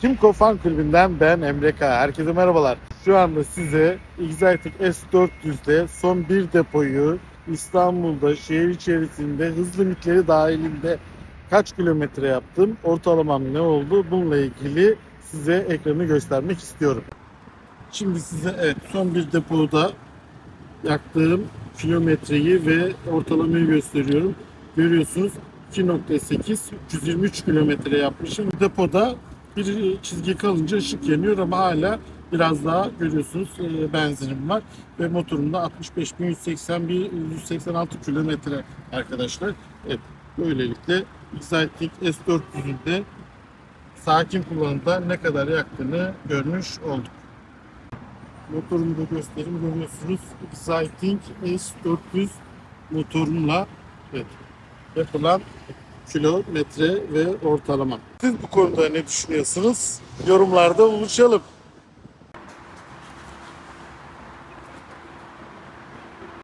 Kimco Fan Kulübü'nden ben Emre Kaya. Herkese merhabalar. Şu anda size Exotic S400'de son bir depoyu İstanbul'da şehir içerisinde hız limitleri dahilinde kaç kilometre yaptım, ortalamam ne oldu bununla ilgili size ekranı göstermek istiyorum. Şimdi size evet son bir depoda yaktığım kilometreyi ve ortalamayı gösteriyorum. Görüyorsunuz 2.8 323 kilometre yapmışım. Depoda bir çizgi kalınca ışık yanıyor ama hala biraz daha görüyorsunuz e, benzinim var ve motorumda 65.181 186 kilometre arkadaşlar. Evet böylelikle Exciting S400'ün de sakin kullanımda ne kadar yaktığını görmüş olduk. Motorumu da göstereyim görüyorsunuz Exciting S400 motorumla evet, yapılan kilometre ve ortalama. Siz bu konuda ne düşünüyorsunuz? Yorumlarda buluşalım.